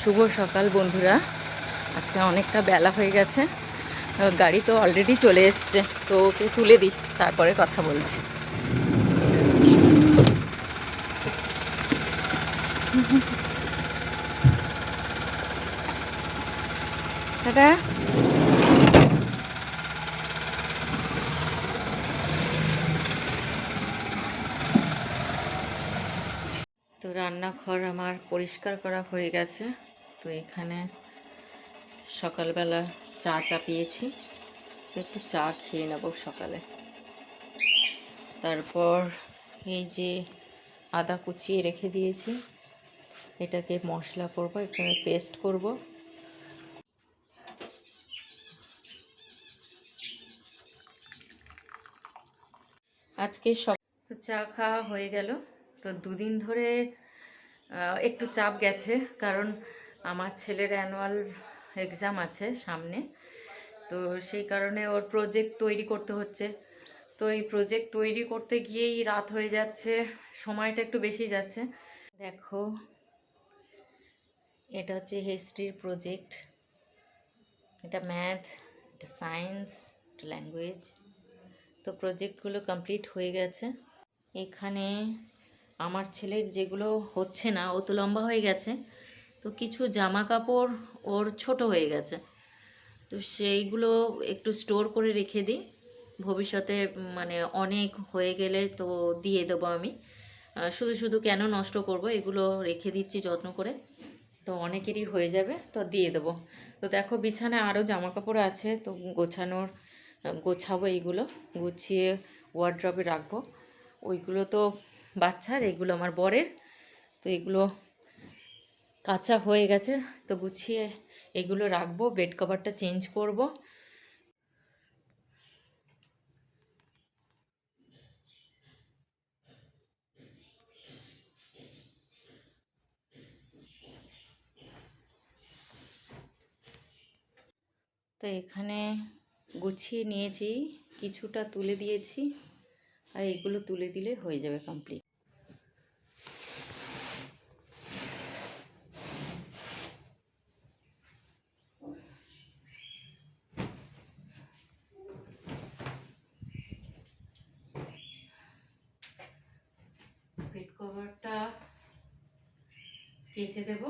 শুভ সকাল বন্ধুরা। আজকে অনেকটা বেলা হয়ে গেছে। গাড়ি তো অলরেডি চলে এসছে, তো ওকে তুলে দিই, তারপরে কথা বলছি। তো রান্নাঘর আমার পরিষ্কার করা হয়ে গেছে। তো এখানে সকালবেলা চা চাপিয়েছি, তো একটু চা খেয়ে নেব সকালে। তারপর এই যে আদা কুচিয়ে রেখে দিয়েছি, এটাকে মশলা করব, এখানে পেস্ট করব। আজকে সব চা খাওয়া হয়ে গেল, তো দুদিন ধরে একটু চাপ গেছে, কারণ আমার ছেলের অ্যানুয়াল এক্সাম আছে সামনে। তো সেই কারণে ওর প্রজেক্ট তৈরি করতে হচ্ছে। তো এই প্রজেক্ট তৈরি করতে গিয়েই রাত হয়ে যাচ্ছে, সময়টা একটু বেশি যাচ্ছে। দেখো, এটা হচ্ছে হিস্ট্রির প্রজেক্ট এটা ম্যাথ এটা সায়েন্স এটা ল্যাঙ্গুয়েজ তো প্রজেক্টগুলো কমপ্লিট হয়ে গেছে। এখানে আমার ছেলের যেগুলো হচ্ছে না, ও তো লম্বা হয়ে গেছে। তো কিছু জামা কাপড় ওর ছোট হয়ে গেছে। তো সেইগুলো একটু স্টোর করে রেখে দিই। ভবিষ্যতে মানে অনেক হয়ে গেলে তো দিয়ে দেবো আমি। শুধু শুধু কেন নষ্ট করব এগুলো রেখে দিচ্ছি যত্ন করে। তো অনেকেরই হয়ে যাবে, তো দিয়ে দেবো। তো দেখো বিছানায় আরও জামা কাপড় আছে, তো গোছানোর, গোছাবো এইগুলো, গুছিয়ে ওয়ার্ড্রপে রাখব। ওইগুলো তো বাচ্চার, এগুলো আমার বরের। তো এগুলো কাঁচা হয়ে গেছে, তো গুছিয়ে এগুলো রাখব বেড কভারটা চেঞ্জ করব। তো এখানে গুছিয়ে নিয়েছি, কিছুটা তুলে দিয়েছি, আর এগুলো তুলে দিলে হয়ে যাবে কমপ্লিট বেড কভারটা কেচে দেব।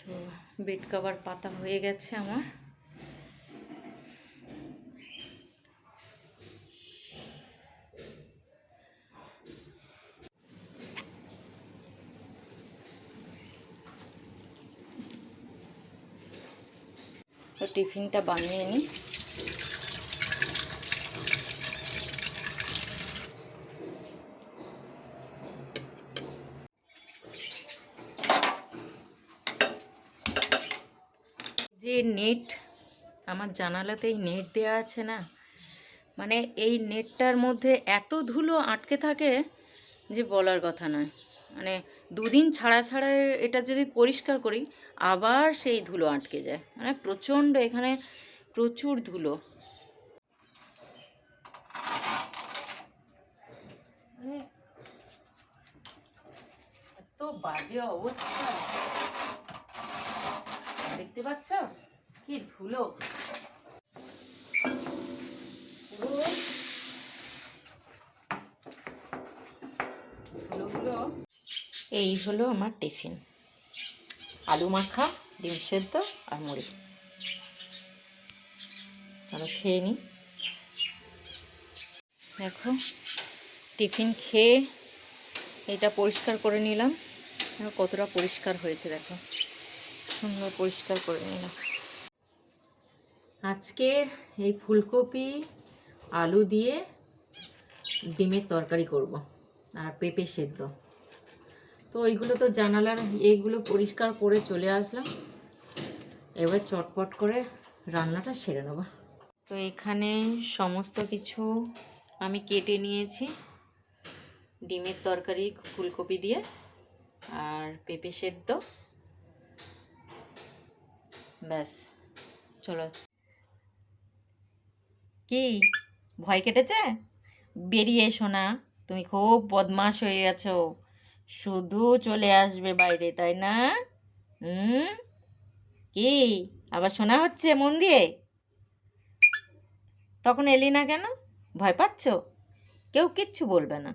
তো বেড কভার পাতা হয়ে গেছে আমার। তো টিফিনটা বানিয়ে নিই। যে নেট, আমার জানালাতেই নেট দেওয়া আছে না? মানে এই নেটটার মধ্যে এত ধুলো আটকে থাকে যে বলার কথা নয়। মানে দুদিন ছাড়া ছাড়া এটা যদি পরিষ্কার করি, আবার সেই ধুলো আটকে যায়। মানে প্রচণ্ড এখানে প্রচুর ধুলো। মানে এত বাজে অবস্থা। দেখতে পাচ্ছ? কি ধুলো পুরো ধুলোগুলো এই হলো আমার টিফিন। আলু মাখা, ডিম সেদ্ধ আর মুড়ি। আমি খেয়ে নিই দেখো, টিফিন খেয়ে এটা পরিষ্কার করে নিলাম। কতটা পরিষ্কার হয়েছে, দেখো। সুন্দর পরিষ্কার করে নিলাম। আজকে এই ফুলকপি, আলু দিয়ে ডিমের তরকারি করব, আর পেঁপে সেদ্ধ। তো ওইগুলো তো জানালার এইগুলো পরিষ্কার করে চলে আসলাম। এবার চটপট করে রান্নাটা সেরে নেব। তো এখানে সমস্ত কিছু আমি কেটে নিয়েছি। ডিমের তরকারি, ফুলকপি দিয়ে আর পেঁপে সেদ্ধ। ব্যাস, চলো। কি, ভয় কেটেছে? বেরিয়ে এসো না, তুমি খুব বদমাশ হয়ে গেছো শুধু চলে আসবে বাইরে, তাই না? হুম? কি? আবার শোনা হচ্ছে মন দিয়ে? তখন এলি না কেন? ভয় পাচ্ছ? কেউ কিচ্ছু বলবে না।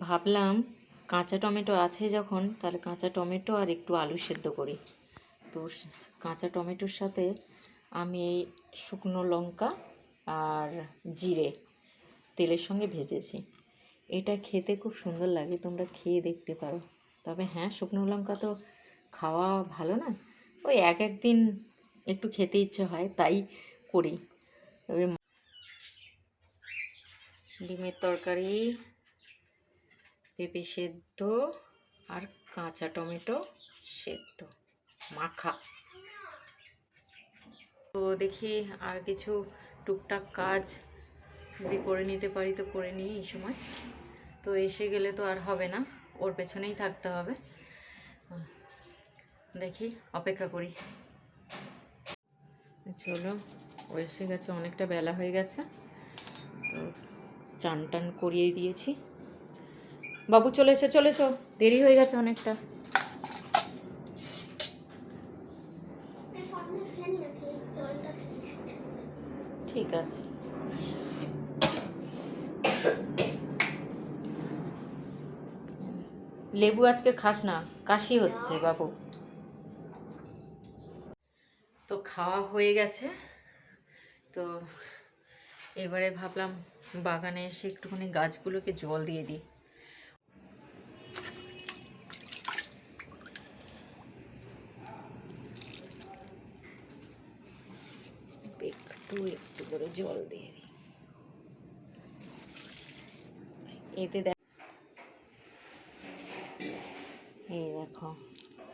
ভাবলাম কাঁচা টমেটো আছে যখন, তাহলে কাঁচা টমেটো আর একটু আলু সেদ্ধ করি। তো কাঁচা টমেটোর সাথে আমি এই শুকনো লঙ্কা আর জিরে তেলের সঙ্গে ভেজেছি। এটা খেতে খুব সুন্দর লাগে, তোমরা খেয়ে দেখতে পারো। তবে হ্যাঁ শুকনো লঙ্কা তো খাওয়া ভালো না। ওই এক এক দিন একটু খেতে ইচ্ছে হয়, তাই করি। তবে ডিমের তরকারি, পেঁপে সেদ্ধ আর কাঁচা টমেটো সেদ্ধ। মাখা। তো দেখি আর কিছু টুকটাক কাজ যদি করে নিতে পারি তো করে নিই এই সময়। তো এসে গেলে তো আর হবে না, ওর পেছনেই থাকতে হবে। দেখি, অপেক্ষা করি। চলো ও এসে গেছে, অনেকটা বেলা হয়ে গেছে। তো চান টান করিয়ে দিয়েছি। বাবু, চলে এসো চলে এসো। দেরি হয়ে গেছে অনেকটা সামনে স্ক্যানই আছে জলটা খেয়ে এসেছে ঠিক আছে লেবু আজকে খাস না, কাশি হচ্ছে, বাবু। তো খাওয়া হয়ে গেছে। তো এবারে ভাবলাম বাগানে এসে একটুখানি গাছগুলোকে জল দিয়ে দিই। একটু একটু করে জল দিয়ে দিই। এতে দেখ এই দেখো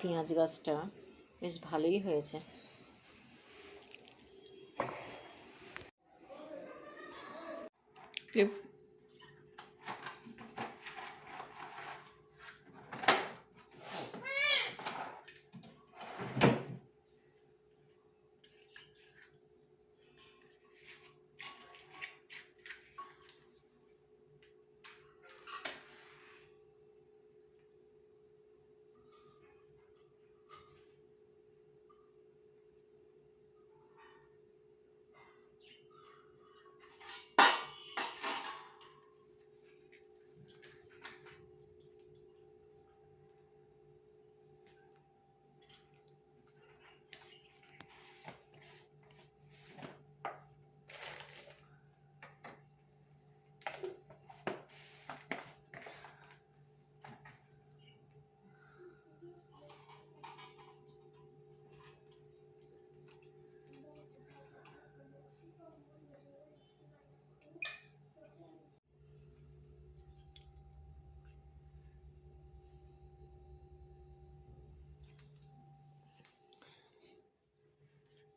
পেঁয়াজ গাছটা বেশ ভালোই হয়েছে।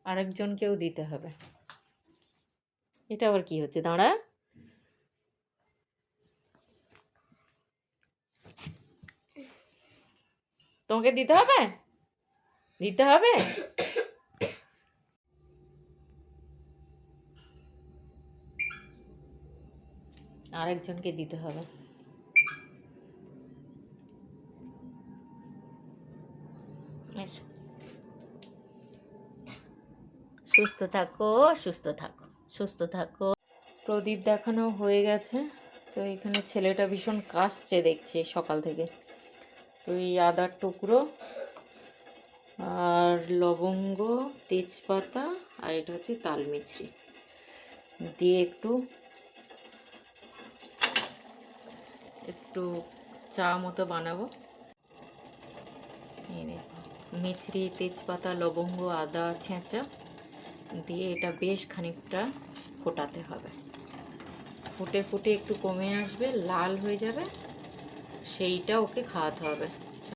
আরেকজনকেও দিতে হবে। এটা আবার কি হচ্ছে? দাঁড়া। তোমাকে দিতে হবে? দিতে হবে? আরেকজনকে দিতে হবে। সুস্থ থাকো সুস্থ থাকো সুস্থ থাকো। প্রদীপ দেখানো হয়ে গেছে। তো এখানে ছেলেটা ভীষণ কাশছে দেখছে সকাল থেকে। তো এই আদার টুকরো আর লবঙ্গ, তেজপাতা আর এটা হচ্ছে তালমিছরি। দিয়ে একটু একটু চা মতো বানাবো। মিছরি, তেজপাতা, লবঙ্গ, আদা, ছেঁচা। দিয়ে এটা বেশ খানিকটা ফোটাতে হবে। ফুটে ফুটে একটু কমে আসবে, লাল হয়ে যাবে, সেইটা ওকে খাওয়াতে হবে।